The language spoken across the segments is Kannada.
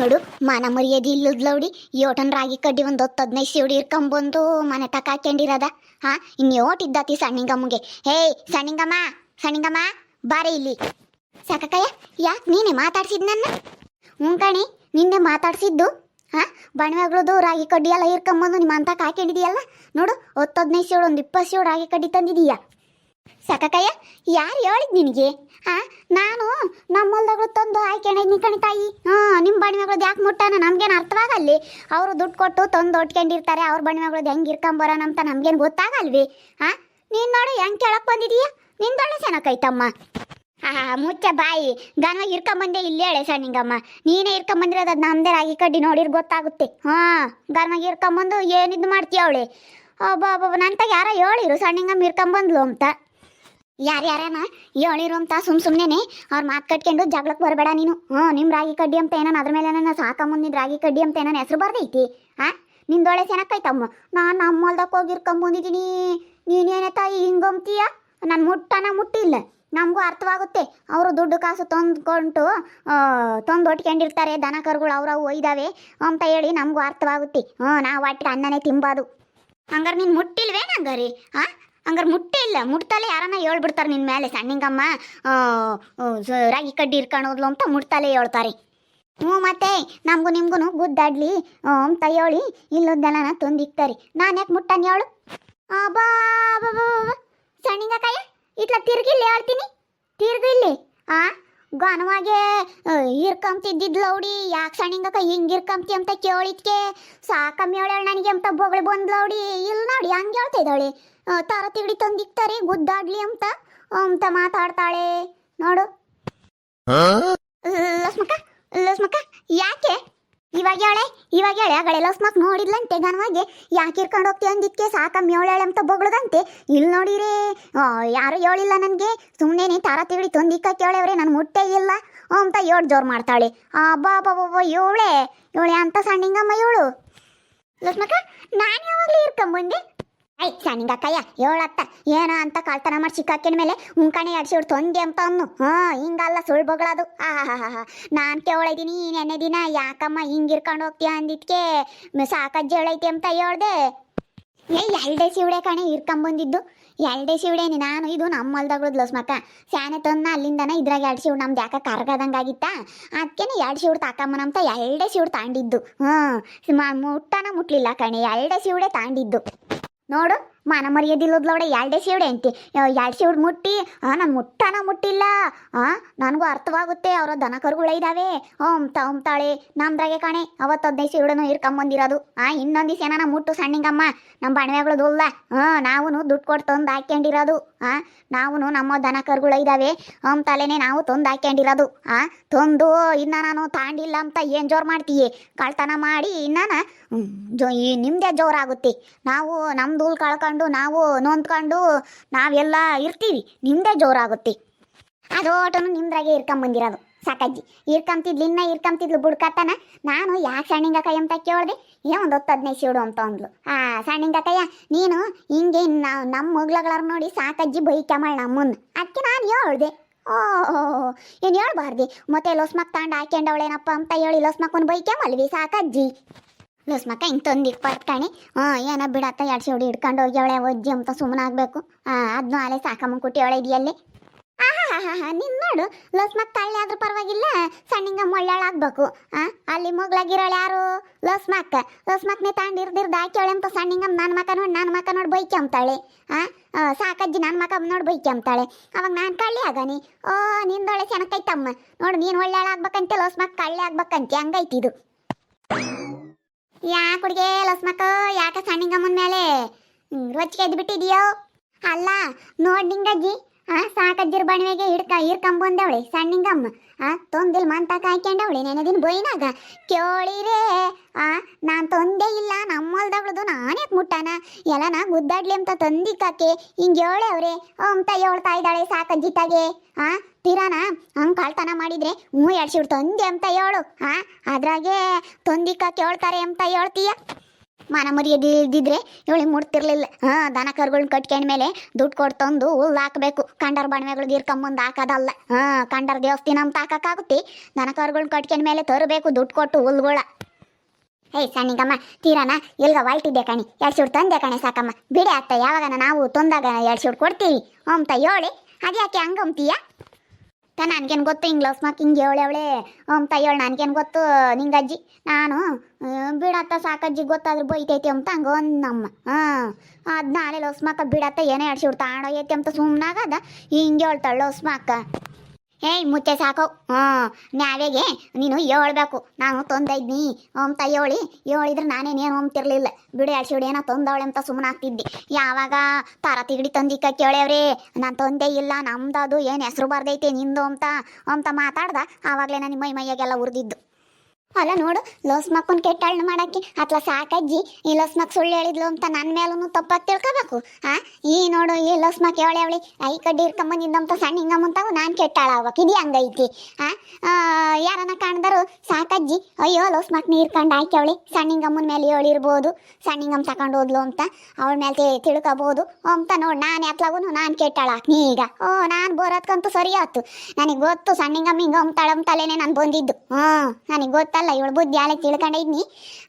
ನೋಡು, ಮಾನ ಮರ್ಯಾದೆ ಇಲ್ಲದ್ಲೌಡಿ ಯೋಟನ್ ರಾಗಿ ಕಡ್ಡಿ ಒಂದು ಹೊತ್ತು ಹದಿನೈದು ಸಿವಡಿ ಇರ್ಕೊಂಬಂದು ಮನೆ ತಕ ಹಾಕೊಂಡಿರದ ಹಾ, ಇನ್ ಯೋಟ್ ಇದ್ದಾತಿ ಸಣ್ಣಿಂಗಮ್ಮಗೆ. ಹೇಯ್, ಸಣ್ಣಿಂಗಮ್ಮ ಸಣ್ಣಿಂಗಮ್ಮ, ಬಾರೆ ಇಲ್ಲಿ. ಸಾಕಕ್ಕಯ್ಯ ಯಾಕ್ ನೀನೆ ಮಾತಾಡ್ಸಿದ್ ನನ್ನ? ಹ್ಞೂ ಕಣಿ, ನಿನ್ನೆ ಮಾತಾಡ್ಸಿದ್ದು. ಹಾ ಬಣವೆಗಳದು ರಾಗಿ ಕಡ್ಡಿ ಎಲ್ಲ ಇರ್ಕೊಂಬಂದು ನಿಮ್ಮ ಅಂತ ಹಾಕೊಂಡಿದೀಯಲ್ಲ ನೋಡು, ಹತ್ತು ಹದಿನೈದು ಸಿವಡು ಒಂದು ಇಪ್ಪತ್ತು ಸಿವಡು ರಾಗಿ ಕಡ್ಡಿ ತಂದಿದೀಯ. ಸಾಕಕ್ಕಯ್ಯ ಯಾರು ಹೇಳಿದ್ ನಿನಗೆ? ಆ, ನಾನು ನಮ್ಮ ಹೊಲ್ದಾಗಳು ತಂದು ಹಾಕ್ಯಂಡಿದ್ನಿ ಕಣಿ ತಾಯಿ. ಹಾಂ ನಿಮ್ಮ ಬಣ್ಣಿಮಗಳದ್ದು ಯಾಕೆ ಮುಟ್ಟಾನ? ನಮ್ಗೇನು ಅರ್ಥವಾಗಲ್ಲಿ ಅವರು ದುಡ್ಡು ಕೊಟ್ಟು ತಂದು ಒಟ್ಕೊಂಡಿರ್ತಾರೆ, ಅವ್ರ ಬಣ್ಣಿಮಗಳದ್ದು ಹೆಂಗೆ ಇರ್ಕೊಂಬರೋಣ ಅಂತ ನಮ್ಗೇನು ಗೊತ್ತಾಗಲ್ವಿ? ಹಾಂ ನೀನು ನೋಡು ಹೆಂಗೆ ಕೇಳಕ್ಕೆ ಬಂದಿದೀಯ? ನಿಂದೊಳ್ಳೆ ಚೆನ್ನಾಗೈತಮ್ಮ ಆ, ಮುಚ್ಚ ಬಾಯಿ. ಗನ ಇರ್ಕೊಂಬಂದೆ ಇಲ್ಲೇ ಹೇಳೆ ಸಣ್ಣಿಂಗಮ್ಮ. ನೀನೇ ಇರ್ಕೊಂಬಂದಿರೋದು ಅದು ನಮ್ದೇ ರಾಗಿ ಕಡ್ಡಿ ನೋಡಿರ್ ಗೊತ್ತಾಗುತ್ತೆ. ಹಾಂ ಗನವಾಗಿ ಇರ್ಕೊಂಬಂದು ಏನಿದ್ದು ಮಾಡ್ತೀಯ ಅವಳೆ? ಒಬ್ಬ ಒಬ್ಬ ನಂತ ಯಾರೋ ಹೇಳಿರು ಸಣ್ಣಿಂಗಮ್ಮ ಇರ್ಕೊಂಬಂದ್ಲು ಅಂತ. ಯಾರ್ಯಾರನ ಹೇಳಿರು ಅಂತ ಸುಮ್ ಸುಮ್ಮನೆ ಅವ್ರ ಮಾತು ಕಟ್ಕೊಂಡು ಜಗಳಕ್ಕೆ ಬರಬೇಡ ನೀನು. ಹ್ಞೂ ನಿಮ್ಮ ರಾಗಿ ಕಡ್ಡಿ ಅಂತ ಏನೋ ಅದ್ರ ಮೇಲೆ ನನ್ನ ಮುಂದಿನ ರಾಗಿ ಕಡ್ಡಿ ಅಂತ ಏನೋ ಹೆಸರು ಬರ್ದೈತಿ? ಆ? ನಿಂದೊಳೆ ಚೆನ್ನಾಗೈತಮ್ಮ ನಾನು ನಮ್ಮ ಹೊಲ್ದಕ್ಕೆ ಹೋಗಿ ನೀನು ನೀನೇನೇ ತಾಯಿ ಹಿಂಗಂತೀಯ ನಾನು ಮುಟ್ಟನ ಮುಟ್ಟಿಲ್ಲ. ನಮಗೂ ಅರ್ಥವಾಗುತ್ತೆ. ಅವರು ದುಡ್ಡು ಕಾಸು ತಂದ್ಕೊಂಡು ತಂದು ಒಟ್ಕೊಂಡಿರ್ತಾರೆ ದನ ಕರುಗಳು ಅವ್ರವು ಒಯ್ದಾವೆ ಅಂತ ಹೇಳಿ ನಮಗೂ ಅರ್ಥವಾಗುತ್ತೆ. ಹ್ಞೂ ನಾವು ಒಟ್ಟಿಗೆ ಅನ್ನನೇ ತಿಂಬಾದು. ಹಂಗಾರೆ ನೀನು ಮುಟ್ಟಿಲ್ವೇನು ಹಂಗಾರೆ? ಹಾಂ ಹಂಗಾರೆ ಮುಟ್ಟೆ ಇಲ್ಲ. ಮುಟ್ತಾಲೆ ಯಾರನ್ನ ಹೇಳ್ಬಿಡ್ತಾರೆ ನಿನ್ನ ಮೇಲೆ ಸಣ್ಣಿಂಗಮ್ಮ ರಾಗಿ ಕಡ್ಡಿ ಇರ್ಕೊಂಡೋದ್ಲು ಅಂತ ಮುಟ್ತಾಲೆ ಹೇಳ್ತಾರೆ. ಹ್ಞೂ ಮತ್ತೆ ನಮಗೂ ನಿಮ್ಗೂ ಗುದ್ದಾಡ್ಲಿ ಅಂತ ಹೇಳಿ ಇಲ್ಲೊಂದೆಲ್ಲ ತಂದಿಕ್ತಾರೆ. ನಾನು ಯಾಕೆ ಮುಟ್ಟಾನೆ ಹೇಳು ಬಾ ಬಾ. ಸಣ್ಣಿಂಗಕಾಯ ಇಟ್ಲ ತಿರ್ಗಿಲ್ಲ ಹೇಳ್ತೀನಿ. ತಿರ್ಗಿಲ್ಲಿ ಆ ಗನವಾಗೆ ಇರ್ಕಂತಿದ್ದಿದ್ಲು ಅವಡಿ. ಯಾಕೆ ಸಣ್ಣಿಂಗಕ್ಕ ಹಿಂಗೆ ಇರ್ಕಂತಿ ಅಂತ ಕೇಳಿದ್ಕೆ? ಸಾಕಮ್ಮಿ ಹೇಳ ನನಗೆ ಅಂತ ಬೊಗಳು ಬಂದ್ಲವಡಿ ಇಲ್ಲ ನೋಡಿ ಹಂಗೆ ಹೇಳ್ತಾ ಇದ್ದಾಳೆ ಆ, ತಾರ ತಿಗಡಿ ತಂದಿಕ್ತಾರೆ ಗುದ್ದಾಡ್ಲಿ ಅಂತ. ಅಂತ ಮಾತಾಡ್ತಾಳೆ. ನೋಡು. ಲಸ್ಮಕ್ಕ ಲಸ್ಮಕ್ಕ ಯಾಕೆ? ಇವಾಗ ಹೇಳೆ ಇವಾಗ ಹೇಳೆ ಆಗಳೇ ಲಸ್ಮಕ್ ನೋಡಿದ್ಲಂತೆ ಗನವಾಗಿ ಯಾಕೆ ಇರ್ಕೊಂಡು ಹೋಗ್ತಿ ಅಂದಿಕ್ಕೆ ಸಾಕಮ್ಮಿ ಹೇಳಾಳೆ ಅಂತ ಬೊಗಳದಂತೆ. ಇಲ್ಲಿ ನೋಡಿರಿ ಯಾರು ಹೇಳಿಲ್ಲ ನನಗೆ. ಸುಮ್ಮನೆ ತಾರ ತಿಗಡಿ ತಂದಿಕ್ಕ ಕೇಳವ್ರೆ ನನ್ನ ಮುಟ್ಟೆ ಇಲ್ಲ ಅಂತ ಏಳು ಜೋರು ಮಾಡ್ತಾಳೆ. ಆ ಬಾ ಬಾ ಬಾ ಬಾ ಏಳೆ. ಏಳೆ ಅಂತ ಸಣ್ಣಿಂಗಮ್ಮ ಏಳು. ಲಕ್ಷ್ಮಕ್ಕ ನಾನು ಯಾವಾಗಲೂ ಇರ್ಕೊಂಬಂದೆ ಐ ಸಣ್ಣಿಂಗಕ್ಕಯ್ಯ ಹೇಳತ್ತ ಏನ ಅಂತ ಕಳ್ತನ ಮಾಡಿ ಸಿಕ್ಕಾಕಿನ ಮೇಲೆ ಉಂಕಣೆ ಹೊಡ್ತು ತೊಂದೆ ಅಂತ ಅನ್ನು ಹಾ, ಹಿಂಗಲ್ಲ ಸುಳ್ಳು ಬಗಳದು. ಆಹಾ ನಾನು ಕೇಳಿದೀನಿ ನೆನ್ನೆ ದಿನ ಯಾಕಮ್ಮ ಹಿಂಗ್ ಇರ್ಕೊಂಡು ಹೋಗ್ತೀಯ ಅಂದಿದ್ಕೆ ಸಾಕಜ್ಜಿ ಹೇಳೈತಿ ಅಂತ ಹೇಳ್ದೆ. ಏ, ಎಲ್ಡೆ ಸಿವಡೆ ಕಣೆ ಇರ್ಕೊಂಬಂದಿದ್ದು ಎಲ್ಡೆ ಸಿವಡೇನಿ ನಾನು ಇದು ನಮ್ಮ ಹೊಲ್ದಾಗ್ಳದ್ ಲಸ್ಮಕ್ಕ ಸ್ಯಾನೆ ತಂದ ಅಲ್ಲಿಂದನ ಇದ್ರಾಗ ಎರಡು ಸಿವ್ ನಮ್ದು ಯಾಕೆ ಕರ್ಗದಂಗಾಗಿತ್ತ? ಅದಕ್ಕೇನೆ ಎರಡು ಶಿವ್ಡು ತಾಕಮ್ಮನ ಅಂತ ಎಲ್ಡೆ ಶಿವ್ಡು ತಾಂಡಿದ್ದು. ಹ್ಞೂ ಮುಟ್ಟನ ಮುಟ್ಲಿಲ್ಲ ಕಣೆ, ಎಲ್ಡೆ ಸಿವಡೆ ತಾಂಡಿದ್ದು. ನೋಡು ಮಾನ ಮರ್ಯಾದಿಲ್ಲದ್ಲೋಡೆ ಎರಡೇ ಶಿವಡೆ ಅಂತಿ ಎರಡು ಶಿವ್ಡು ಮುಟ್ಟಿ ನಾನು ಮುಟ್ಟನ ಮುಟ್ಟಿಲ್ಲ. ಆ ನನಗೂ ಅರ್ಥವಾಗುತ್ತೆ ಅವರ ದನ ಕರುಗಳು ಇದ್ದಾವೆ ಓಂ ತಾಳೆ ನಮ್ದಾಗೆ ಕಾಣೆ. ಅವತ್ತು ಹದಿನೈದು ಶಿವಡನು ಇರ್ಕೊಂಬಂದಿರೋದು ಆ ಇನ್ನೊಂದು ದಿವಸ ಮುಟ್ಟು ಸಣ್ಣಿಂಗಮ್ಮ. ನಮ್ಮ ಬಣವೆಗಳು ದೊಲ್ಲ ಹಾಂ ನಾವು ದುಡ್ಡು ಕೊಟ್ಟು ತಂದು ಹಾಕ್ಯಂಡಿರೋದು. ಆ ನಾವು ನಮ್ಮ ದನ ಕರುಗಳು ಇದ್ದಾವೆ ತಲೆನೇ ನಾವು ತಂದು ಹಾಕ್ಯಂಡಿರೋದು. ಆ ತಂದು ಇನ್ನ ನಾನು ತಾಂಡಿಲ್ಲ ಅಂತ ಏನು ಜೋರು ಮಾಡ್ತೀಯ? ಕಳ್ತನ ಮಾಡಿ ಇನ್ನಾನ ಹ್ಮ್, ಜೋ ಈ ನಿಮ್ಮದೇ ಜೋರಾಗುತ್ತೆ. ನಾವು ನಮ್ಮ ದೂಲ್ ಕಳ್ಕೊಂಡು ನಾವು ನೋಂದ್ಕೊಂಡು ನಾವೆಲ್ಲ ಇರ್ತೀವಿ. ನಿಮ್ಮದೇ ಜೋರಾಗುತ್ತೆ. ಅದೋಟನು ನಿಮ್ದ್ರಾಗೆ ಇರ್ಕೊಂಬಂದಿರೋದು. ಸಾಕಜ್ಜಿ. ಇರ್ಕೊಂತಿದ್ಲು, ಇನ್ನ ಇರ್ಕೊಂತಿದ್ಲು ಬುಡ್ಕತ್ತನ ನಾನು ಯಾಕೆ ಸಣ್ಣಿಂಗಕಾಯಿ ಅಂತ ಕೇಳಿದೆ? ಏ ಒಂದು ಹೊತ್ತು ಹದಿನೈದು ಶಿಡು ಅಂತ ಅಂದ್ಲು. ಆ ಸಣ್ಣಿಂಗಕ್ಕಯ್ಯ ನೀನು ಹಿಂಗೆ ನಾವು ನಮ್ಮ ನೋಡಿ ಸಾಕಜ್ಜಿ ಬೈಕಮಳ್ ನಮ್ಮನ್ನು. ಅದಕ್ಕೆ ನಾನು ಹೇಳ್ದೆ. ಓ, ಏನು ಹೇಳ್ಬಾರ್ದು? ಮತ್ತೆ ಲೋಸ್ಮಕ್ ತಾಂಡ್ ಹಾಕ್ಯಂಡವಳೇನಪ್ಪ ಅಂತ ಹೇಳಿ ಲೋಸ್ಮಕ್ಕನ್ನು ಬೈಕ್ಯಾಮಲ್ವಿ ಸಾಕಜ್ಜಿ. ಲೊಸ್ಮಕ್ಕ ಹಿಂಗೆ ತಂದಿಕ್ ಪಟ್ಕಣಿ. ಹಾಂ ಏನ ಬಿಡತ್ತ ಎರಡು ಸಿಡಿ ಹಿಡ್ಕೊಂಡು ಹೋಗ್ಯವಳೆ ಒಜ್ಜಿ ಅಂತ ಸುಮ್ಮನೆ ಹಾ ಅದನ್ನು ಅಲೆ ಸಾಕಮ್ಮ ಕುಟ್ಟಿಯವಳೆ ಇದೆಯಲ್ಲಿ. ನಿನ್ ನೋಡು ಲಸ್ಮಕ್ ತಳ್ಳಿ ಆದ್ರೂ ಪರವಾಗಿಲ್ಲ ಸಣ್ಣಿಂಗ ಮೊಳ್ಳಾಳಾಗ್ಬೇಕು ಆ ಅಲ್ಲಿ ಮಗ್ಳಾಗಿರೋಳು ಯಾರು? ಲಸ್ಮಕ್ಕ ಲಸ್ಮಕ್ನೆ ತಾಂಡಿರ್ದಿರ್ದು ಹಾಕ್ಯವಳೆ ಅಂತ ಸಣ್ಣಿಂಗ ನನ್ನ ಮಕ ನೋಡಿ ನನ್ನ ಮಕ ನೋಡಿ ಬೈಕ್ಯಂತಾಳೆ. ಆ ಸಾಕ ಸಾಕಜ್ಜಿ ನನ್ನ ಮಕ ನೋಡಿ ಬೈಕ್ಯಂತಾಳೆ. ಅವಾಗ ನಾನು ಕಳ್ಳಿ ಆಗನಿ. ಓ ನಿಂದೊಳೆ ಚೆನ್ನಕೈತಮ್ಮ ನೋಡು, ನೀನು ಒಳ್ಳೆಯಾಳಾಗ್ಬೇಕಂತೆ ಲಸ್ಮಕ್ ಕಳ್ಳಿ ಆಗ್ಬೇಕಂತೆ ಹಂಗೈತಿದು ಯಾಕೆ ಹುಡುಗೆ ಲಸ್ಮಕ್ಕ ಯಾಕೆ ಸಣ್ಣಿಂಗಮ್ಮನ ಮೇಲೆ? ರೊಚ್ಚಿಗೆ ಎದ್ದು ಬಿಟ್ಟಿದೆಯೋ ಅಲ್ಲ ನಿಂಗಜ್ಜಿ. ಆ, ಸಾಕಜ್ಜಿರ್ ಬಣವೆಗೆ ಹಿಡ್ಕ ಹಿಡ್ಕೊಂಬಂದವಳೆ ಸಣ್ಣಿಂಗಮ್ಮ. ಆ, ತೊಂದಿಲ್ ಮಂತ ಹಾಕ್ಯಂಡವಳೆ ನೆನೆ ದಿನ ಬೋಯಿನಾಗ ಕೇಳಿರೇ ಆ, ನಾನು ತೊಂದೇ ಇಲ್ಲ, ನಮ್ಮಲ್ದವಳದು ನಾನೇ ಮುಟ್ಟಾನ. ಎಲ್ಲ ನಾ ಗುದ್ದಾಡ್ಲಿ ಅಂತ ತಂದಿಕ್ಕಾಕೆ, ಹಿಂಗೆ ಅವ್ರೆ. ಅಂತ ಹೇಳ್ತಾ ಇದ್ದಾಳೆ ಸಾಕಜ್ಜಿ ತಾಗೆ. ಆ ತೀರಾನ ಹಂಗೆ ಕಳ್ತನ ಮಾಡಿದ್ರೆ ಹ್ಞೂ ಎಡ್ಸಿಬಿಟ್ಟು ತಂದೆ ಅಂತ ಹೇಳು, ಆ? ಅದ್ರಾಗೆ ತೊಂದಿಕ್ಕ ಕೇಳ್ತಾರೆ ಅಂತ ಹೇಳ್ತೀಯ? ಮಾನ ಮರ್ಯಾದೆ ಇದ್ದಿದ್ರೆ ಇವಳಿಗೆ ಮುಡ್ತಿರ್ಲಿಲ್ಲ. ಹಾ ದನ ಕರುಗಳನ್ನ ಕಟ್ಕೊಂಡ ಮೇಲೆ ದುಡ್ಡು ಕೊಟ್ಟು ತಂದು ಹುಲ್ಲು ಹಾಕಬೇಕು. ಕಂಡರ್ ಬಣ್ಮೆಗಳಿಗೆ ಇರ್ಕೊಂಬಂದು ಹಾಕೋದಲ್ಲ. ಹಾ, ಕಂಡರ್ ದೇವಸ್ಥಾನ ಅಂತ ಹಾಕಕ್ಕಾಗುತ್ತೆ. ದನ ಕರುಗಳನ್ನ ಕಟ್ಕೊಂಡ ಮೇಲೆ ತರಬೇಕು, ದುಡ್ಡು ಕೊಟ್ಟು ಹುಲ್ಗಳ. ಏಯ್ ಸಣ್ಣಿಗಮ್ಮ, ತೀರಾನ ಎಲ್ಗ ಹೊಲ್ಟಿದ್ದೆ ಕಣಿ. ಎರಡು ಸೂಟ್ ತಂದೆ ಕಣೆ ಸಾಕಮ್ಮ. ಬಿಡಿ ಅತ್ತ ಯಾವಾಗ ನಾವು ತಂದಾಗ ಎರಡು ಸೂಟ್ ಕೊಡ್ತೀವಿ ಅಂತ ಹೇಳಿ. ಅದ್ಯಾಕೆ ಹಂಗಂತೀಯ ತ ನನ್ಗೇನು ಗೊತ್ತು, ಹಿಂಗೆ ಲವ್ಸ್ ಮಾಕ್ ಹಿಂಗೆ ಹೇಳಿ ಅವಳೆ. ಅಂತ ಹೇಳಿ, ನನ್ಗೇನು ಗೊತ್ತು ನಿಂಗಜ್ಜಿ ನಾನು ಬಿಡತ್ತ ಸಾಕಜ್ಜಿ ಗೊತ್ತಾದ್ರೆ ಬೈತೈತಿ ಅಂತ ಹಂಗೆ ನಮ್ಮ ಹಾಂ ಅದು ನಾಳೆ ಲವ್ಸ್ ಮಾಕ ಬಿಡತ್ತ ಏನೇ ಆಡ್ಸಿಬಿಡ್ತಾ ತಾಣೋಗೈತಿ ಅಂತ ಸುಮ್ಮನಾಗದ ಹಿಂಗೆ ಹೇಳ್ತಾಳೆ ಲವ್ಸ್ ಮಾಕ ಏಯ್ ಮುಚ್ಚೆ ಸಾಕು. ಹ್ಞೂ ನಾವೇಗೆ ನೀನು ಹೇಳ್ಬೇಕು. ನಾನು ತೊಂದೈದ್ನಿ ಅಂತ ಹೇಳಿ, ಹೇಳಿದ್ರೆ ನಾನೇನೇನು ಹೋಮ್ತಿರ್ಲಿಲ್ಲ. ಬಿಡು ಎರಡು ಏನೋ ತೊಂದವಳೆ ಅಂತ ಸುಮ್ಮನೆ ಆಗ್ತಿದ್ದೆ. ಯಾವಾಗ ತಾರ ತಿಗಡಿ ತಂದಿಕ್ಕ ಕೇಳ್ಯವ್ರಿ? ನಾನು ತೊಂದೆ ಇಲ್ಲ, ನಮ್ದದು ಏನು ಹೆಸರು ಬರ್ದೈತೆ ನಿಂದು ಅಂತ. ಅಂತ ಮಾತಾಡ್ದ, ಆವಾಗಲೇ ನನ್ನ ಮೈ ಮೈಯಾಗೆಲ್ಲ ಉರಿದಿದ್ದು. ಅಲ್ಲ ನೋಡು, ಲೋಸ್ ಮಕ್ಕನ್ ಕೆಟ್ಟಾಳ್ನ ಮಾಡಕ್ಕೆ ಅತ್ಲ ಸಾಕಜ್ಜಿ, ಈ ಲೋಸ್ ಮಕ್ ಸುಳ್ಳು ಹೇಳಿದ್ಲು ಅಂತ ನನ್ನ ಮೇಲೂ ತಪ್ಪಾಗಿ ತಿಳ್ಕೋಬೇಕು, ಆ? ಈ ನೋಡು, ಈ ಲೋಸ್ ಮಕ್ ಹೇಳಿ ಅವಳಿ ಐ ಕಡ್ಡಿ ಇರ್ಕೊಂಬಂದಿದ್ದಂತ ಸಣ್ಣ ಹಿಂಗಮ್ಮಂತಾವು ನಾನು ಕೆಟ್ಟಾಳ ಆಗ್ಬೇಕು ಇದು ಹಂಗೈತಿ, ಆ? ಯಾರನ್ನ ಕಾಣ್ದರು ಸಾಕಜ್ಜಿ, ಅಯ್ಯೋ, ಲೋಸ್ ಮಕ್ ನೀರು ಕಂಡು ಆಯ್ಕೆ ಅವಳಿ, ಸಣ್ಣ ಹಿಂಗಮ್ಮನ ಮೇಲೆ ಹೇಳಿರ್ಬೋದು ಸಣ್ಣ ಹಿಂಗಮ್ಮ ತಗೊಂಡು ಹೋದ್ಲು ಅಂತ, ಅವಳ ಮೇಲೆ ತಿಳ್ಕೊಬೋದು, ಅಂತ ನೋಡಿ, ನಾನು ಎತ್ಲಾಗೂ ನಾನು ಕೆಟ್ಟಾಳ ನೀ ಈಗ, ಓ, ನಾನು ಬೋರತ್ಕಂತೂ ಸರಿ ಆಯ್ತು ನನಗೆ ಗೊತ್ತು ಸಣ್ಣ ಹಿಂಗಮ್ಮ ಹಿಂಗ ತಲೆನೇ ನಾನು ಬಂದಿದ್ದು ಹ್ಞೂ ನನಗೆ ಗೊತ್ತಲ್ಲ, ಇವಳು ಬುದ್ಧಿ ಆಲೆ ತಿಳ್ಕೊಂಡಿದ್ನಿ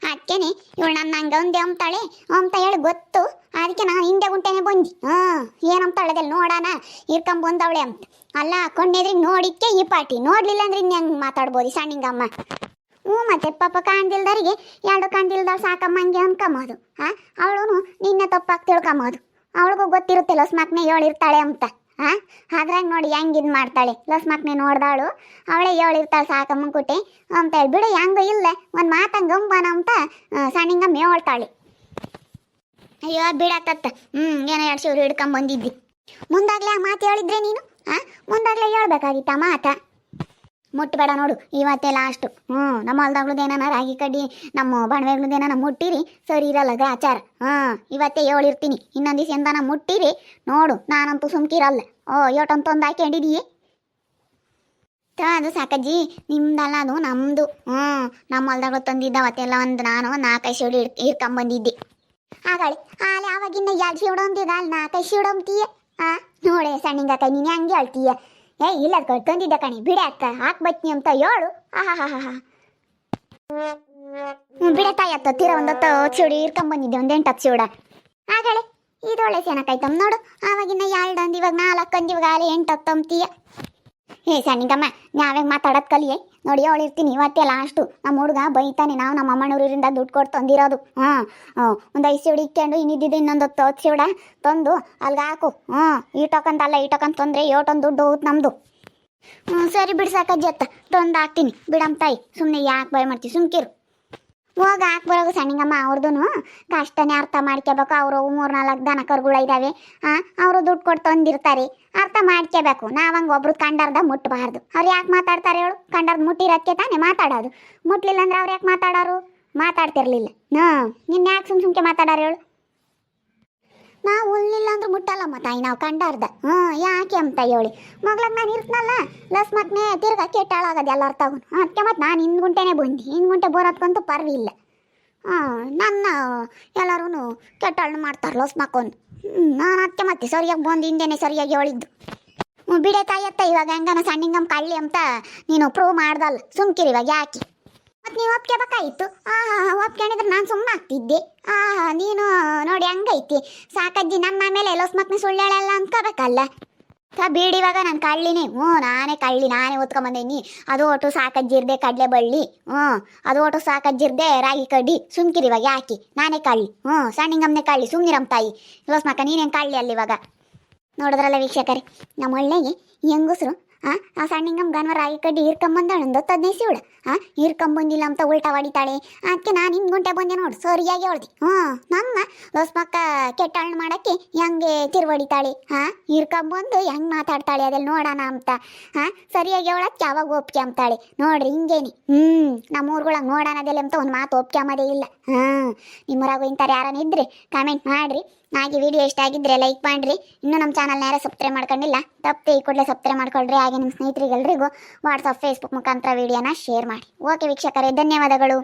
ಅದಕ್ಕೇನೆ ಇವಳು ನನ್ನ ಹಂಗೆ ಒಂದೇ ಅಂತಾಳೆ ಅಂತ ಹೇಳಿ ಗೊತ್ತು. ಅದಕ್ಕೆ ನಾನು ಹಿಂದೆ ಗುಂಟೆನೆ ಬಂದಿ ಹಾಂ ಏನಂತಾಳದಲ್ಲಿ ನೋಡೋಣ ಇರ್ಕೊಂಡ್ ಬಂದವಳೆ ಅಂತ. ಅಲ್ಲ ಕೊಂಡೆದ್ರಿಗೆ ನೋಡಿಕ್ಕೆ ಈ ಪಾಟಿ. ನೋಡ್ಲಿಲ್ಲ ಅಂದ್ರೆ ಇನ್ನು ಹೆಂಗೆ ಮಾತಾಡ್ಬೋದು ಸಣ್ಣಿಂಗಮ್ಮ? ಹ್ಞೂ ಮತ್ತೆ ಪಾಪ ಕಾಣ್ದಿಲ್ದವ್ರಿಗೆ ಎರಡು ಕಾಣ್ದಿಲ್ದವ್ರು ಸಾಕಮ್ಮ, ಹಂಗೆ ಅನ್ಕೊಂಬೋದು ಹಾಂ ಅವಳು ನಿನ್ನೆ ತಪ್ಪಾಗಿ ತಿಳ್ಕೊಂಬೋದು ಅವಳಿಗೂ ಗೊತ್ತಿರುತ್ತೆ ಲಸ್ಮಾಕ್ನೆ ಹೇಳಿರ್ತಾಳೆ ಅಂತ. ಹಾಂ ಅದ್ರಾಗ ನೋಡಿ ಹೆಂಗೆ ಇದು ಮಾಡ್ತಾಳೆ. ಲಸ್ಮಾಕ್ನೆ ನೋಡ್ದಾಳು. ಅವಳೇ ಏಳಿರ್ತಾಳೆ ಸಾಕಮ್ಮ ಅಂತ ಹೇಳಿ, ಬಿಡು, ಹೆಂಗೂ ಇಲ್ಲ. ಒಂದು ಮಾತಂಗೆ ಗಂಬನ ಅಂತ ಸಣ್ಣಿಂಗಮ್ಮ ಹೇಳ್ತಾಳೆ. ಅಯ್ಯೋ, ಬಿಡತ್ತತ್ತ. ಹ್ಞೂ ಏನೋ ಎರಡು ಶಿವ್ರು ಹಿಡ್ಕೊಂಡ್ ಬಂದಿದ್ದಿ. ಮುಂದಾಗ್ಲೇ ಆ ಮಾತು ಹೇಳಿದ್ರೆ ನೀನು? ಆ? ಮುಂದಾಗಲೇ ಹೇಳ್ಬೇಕಾಗಿತ್ತ ಮಾತ? ಮುಟ್ಟಬೇಡ ನೋಡು, ಇವತ್ತೇ ಲಾಸ್ಟು ಹ್ಞೂ ನಮ್ಮ ಹೊಲ್ದಾಗ್ಳದೇನ ರಾಗಿ ಕಡ್ಡಿ, ನಮ್ಮ ಬಣವೆಗ್ಳದೇನ ಮುಟ್ಟಿರಿ, ಸರಿ ಇರಲ್ಲ ಗ್ರಾಚಾರ ಹಾಂ, ಇವತ್ತೇ ಹೇಳಿರ್ತೀನಿ ಇನ್ನೊಂದು ದಿವಸ ಎಂದನ ಮುಟ್ಟಿರಿ, ನೋಡು, ನಾನಂತೂ ಸುಮ್ಕಿರಲ್ಲ. ಓ ಯೋಟಂತೊಂದು ಹಾಕೊಂಡಿದೀಯೇ ತ, ಅದು ಸಾಕಜ್ಜಿ. ನಿಮ್ದಲ್ಲ ಅದು ನಮ್ಮದು ಹ್ಞೂ ನಮ್ಮ ಹೊಲ್ದಾಗ ತಂದಿದ್ದ ಅವತ್ತೆಲ್ಲ ಒಂದು ನಾನು ನಾಲ್ಕೈದು ಶಿವಡಿ ಇಡ್ ಇರ್ಕೊಂಬಂದಿದ್ದೆ ಆಗಾಳಿ ಆಲೆ ಆವಾಗಿನ್ನ ಎರಡು ಶಿವಡು ಅಂತಿದ್ದ ಅಲ್ಲಿ ನಾಲ್ಕೈದು ಶಿವಡು ಅಂತೀಯ ಆ, ನೋಡಿ ಸಣ್ಣಿಂಗ ಕೈ ನೀನು ಹಂಗೆ ಅಳ್ತೀಯ? ಏ ಇಲ್ಲ ಅದು ತಂದಿದ್ದ ಕಣಿ, ಬಿಡೆ ಅತ್ತ ಹಾಕ್ಬತ್ನಿ ಅಂತ ಹೇಳು. ಆಹಾ ಹಾ ಹಾ ಹಾ ಬಿಡೆ ತಾಯಿ ಅತ್ತ, ತೀರ ಒಂದೊತ್ತು ಶಿವಡು ಇರ್ಕೊಂಬಂದಿದ್ದೆ ಒಂದು ಹತ್ತು ಶಿವಡ ಆಗಾಳೆ ಇದೊಳ್ಳೆ ಸೇನಕಾಯ್ತಮ್ಮ ನೋಡು. ಆವಾಗಿನ್ನ ಎರಡು ಅಂದ್ ಇವಾಗ ನಾಲ್ಕು ಅಂದ್ ಇವಾಗ ಆಲೆ ಎಂಟು ಹೇ ಏ ಸಣ್ಣಿಗಮ್ಮ ನಾವೇ ಮಾತಾಡೋದು ಕಲಿಯೇ? ನೋಡಿ ಅವಳಿರ್ತೀನಿ ಇವತ್ತೇ ಲಾಸ್ಟು ನಮ್ಮ ಹುಡುಗ ಬೈತಾನೆ, ನಾವು ನಮ್ಮ ಅಮ್ಮನೂರಿಂದ ದುಡ್ಡು ಕೊಟ್ಟು ತಂದಿರೋದು. ಹಾಂ ಒಂದು ಐದು ಸೀಡಿ ಇಕ್ಕೊಂಡು ಇನ್ನಿದ್ದಿದ್ದು ಇನ್ನೊಂದು ಹತ್ತು ಹತ್ತು ಸಿಡ ತಂದು ಅಲ್ಗೆ ಹಾಕು. ಹ್ಞೂ ಈಟೋಕಂತಲ್ಲ ಈಟೋಕಂತ ತಂದರೆ ಏಟೊಂದು ದುಡ್ಡು ಹೋಗುತ್ತೆ ನಮ್ಮದು ಹ್ಞೂ ಸರಿ ಜತ್ತ ತಂದು ಹಾಕ್ತೀನಿ. ಬಿಡಮ್ಮ ತಾಯಿ ಸುಮ್ಮನೆ ಯಾಕೆ ಭಯ ಮಾಡ್ತೀವಿ ಸುಮ್ಕಿರು. ಹೋಗ ಹಾಕ್ ಸಣ್ಣಿಂಗಮ್ಮ ಅವ್ರದ್ದು ಕಷ್ಟನೇ ಅರ್ಥ ಮಾಡ್ಕೋಬೇಕು ಅವರು ಮೂರು ನಾಲ್ಕು ದನ ಕರುಗಳು ಇದ್ದಾವೆ ಹಾಂ ಅವರು ದುಡ್ಡು ಕೊಟ್ಟು ತಂದಿರ್ತಾರೆ. ಅರ್ಥ ಮಾಡ್ಕೋಬೇಕು ನಾವು ಒಬ್ರು ಕಂಡರ್ದ ಮುಟ್ಟಬಾರ್ದು ಅವ್ರು ಯಾಕೆ ಮಾತಾಡ್ತಾರೆ ಹೇಳು? ಕಂಡರ್ದು ಮುಟ್ಟಿರೋಕ್ಕೆ ತಾನೇ ಮಾತಾಡೋದು. ಮುಟ್ಲಿಲ್ಲ ಅಂದ್ರೆ ಅವ್ರು ಯಾಕೆ ಮಾತಾಡೋರು? ಮಾತಾಡ್ತಿರ್ಲಿಲ್ಲ. ಹಾಂ ನಿನ್ನ ಯಾಕೆ ಸುಮ್ ಸುಮ್ಕೆ ಮಾತಾಡೋರು ಹೇಳು? ನಾವು ಉಳ್ಳಿಲ್ಲ ಅಂದ್ರೆ ಮುಟ್ಟಲ್ಲಮ್ಮ ತಾಯಿ, ನಾವು ಕಂಡಾರ್ದ. ಹ್ಞೂ, ಯಾಕೆ ಅಂತ ಹೇಳಿ. ಮಗ್ಳಗ್ ನಾನು ಇರ್ತನಲ್ಲ, ಲಸ್ ಮತ್ನೇ ತಿರ್ಗಾ ಕೆಟ್ಟಾಳಾಗದು ಅರ್ಥ ತಗೊಂಡು ಅದಕ್ಕೆ ಮತ್ತೆ ನಾನು ಬಂದು. ಹಿಂದ್ ಗುಂಟೆ ಬರೋದ್ಕಂತೂ ಪರ್ವಿಲ್ಲ. ಹಾಂ ನನ್ನ ಎಲ್ಲರೂ ಕೆಟ್ಟಾಳನ್ನ ಮಾಡ್ತಾರೆ ಲಸ್ ಮಕ್ಕೊಂಡು ಹ್ಞೂ, ನಾನು ಅದಕ್ಕೆ ಮತ್ತೆ ಸರಿಯಾಗಿ ಬಂದು ಹಿಂದೆನೇ ಸರಿಯಾಗಿ ಹೇಳಿದ್ದು. ಬಿಡೆ ತಾಯಿ ಅತ್ತ ಇವಾಗ ಹೆಂಗನ ಸಣ್ಣಿಂಗಮ್ಮ ಕಳ್ಳಿ ಅಂತ ನೀನು ಪ್ರೂವ್ ಮಾಡ್ದಲ್ಲ. ಸುಮ್ಕಿರಿ ಇವಾಗ ಯಾಕೆ? ಮತ್ತೆ ನೀವು ಒಪ್ಕೋಬೇಕಾಯಿತು ಆ ಒಪ್ಕೊಂಡಿದ್ರೆ ನಾನು ಸುಮ್ಮನೆ ಆಗ್ತಿದ್ದೆ. ಆ, ನೀನು ನೋಡಿ ಹಂಗೈತಿ. ಸಾಕಜ್ಜಿ ನಮ್ಮ ಮೇಲೆ ಲೋಸ್ ಮತ್ತೆ ಸುಳ್ಳೇಳಲ್ಲ ಅನ್ಕೋಬೇಕಲ್ಲ. ಸ ಬೀಡಿ ಇವಾಗ ನಾನು ಕಳ್ಳಿನೇ. ಹ್ಞೂ, ನಾನೇ ಕಳ್ಳಿ, ನಾನೇ ಓದ್ಕೊಂಬಂದೇನಿ. ಅದು ಒಟ್ಟು ಸಾಕಜ್ಜಿರ್ದೆ ಕಡಲೆ ಬಳ್ಳಿ. ಹ್ಞೂ, ಅದು ಒಟ್ಟು ಸಾಕಜ್ಜಿರ್ದೆ ರಾಗಿ ಕಡ್ಡಿ, ಸುಮ್ಕಿರಿ ಇವಾಗ ಯಾಕೆ? ನಾನೇ ಕಳ್ಳಿ. ಹ್ಞೂ ಸಣ್ಣಿಂಗಮ್ಮನೆ ಕಳ್ಳಿ ಸುಮ್ನಿರಮ್ಮ ತಾಯಿ. ಲೋಸ್ ಮಕ್ಕ ನೀನೇನು ಕಳ್ಳಿ ಅಲ್ಲಿ ಇವಾಗ? ನೋಡಿದ್ರಲ್ಲ ವೀಕ್ಷಕರೇ, ನಮ್ಮ ಒಳ್ಳೆಗೆ ಹೆಂಗಸ್ರು, ಆ ಆ ಸಣ್ಣಿಂಗಮ್ ಗನ್ವ ರಾಗಿ ಕಡ್ಡಿ ಹಿರ್ಕೊಂಬಂದಾಳು ಒಂದು ಹದಿನೈದು ಸಿವಳು ಆ, ಹಿರ್ಕೊಂಬಂದಿಲ್ಲ ಅಂತ ಉಲ್ಟಾ ಹೊಡಿತಾಳೆ ಅದಕ್ಕೆ ನಾನು ಹಿಂಗೆ ಗುಂಟೆ ಬಂದೆ ನೋಡು, ಸರಿಯಾಗಿ ಹೇಳ್ದಿ ಹ್ಞೂ ನಮ್ಮ ಲೋಸ್ಮಕ್ಕ ಕೆಟ್ಟಾಳ್ ಮಾಡಕ್ಕೆ ಹೆಂಗೆ ತಿರುವಡಿತಾಳೆ? ಹಾ ಹಿರ್ಕೊಂಬಂದು ಹೆಂಗೆ ಮಾತಾಡ್ತಾಳೆ ಅದೆಲ್ಲ ನೋಡೋಣ ಅಂತ. ಹಾ ಸರಿಯಾಗಿ ಹೇಳಕ್ಕೆ ಯಾವಾಗ ಒಪ್ಕೆ ಅಂತಾಳೆ ನೋಡ್ರಿ, ಹಿಂಗೇನಿ. ಹ್ಮ್ ನಮ್ಮ ಊರ್ಗೊಳಗೆ ನೋಡೋಣ ಅದೆಲ್ಲ ಅಂತ ಒಂದು ಮಾತು ಒಪ್ಕೆ ಅಂಬೋದೇ ಇಲ್ಲ. ಹಾ ನಿಮ್ಮರಾಗು ಇಂಥವ್ರು ಯಾರನ್ನ ಇದ್ರಿ ಕಾಮೆಂಟ್ ಮಾಡ್ರಿ. ಹಾಗೆ ವಿಡಿಯೋ ಇಷ್ಟ ಆಗಿದ್ರೆ ಲೈಕ್ ಮಾಡ್ರಿ. ಇನ್ನೂ ನಮ್ಮ ಚಾನಲ್ನ ಯಾರು ಸಬ್ಸ್ಕ್ರೈಬ್ ಮಾಡ್ಕೊಂಡಿಲ್ಲ, ತಪ್ಪದೆ ಈ ಕೂಡಲೇ ಸಬ್ಸ್ಕ್ರೈಬ್ ಮಾಡ್ಕೊಳ್ರಿ ಹಾಗೆ ನಿಮ್ಮ ಸ್ನೇಹಿತರಿಗೆಲ್ಲರಿಗೂ ವಾಟ್ಸಪ್ ಫೇಸ್ಬುಕ್ ಮುಖಾಂತರ ವಿಡಿಯೋನ ಶೇರ್ ಮಾಡಿ. ಓಕೆ ವೀಕ್ಷಕರೇ ಧನ್ಯವಾದಗಳು.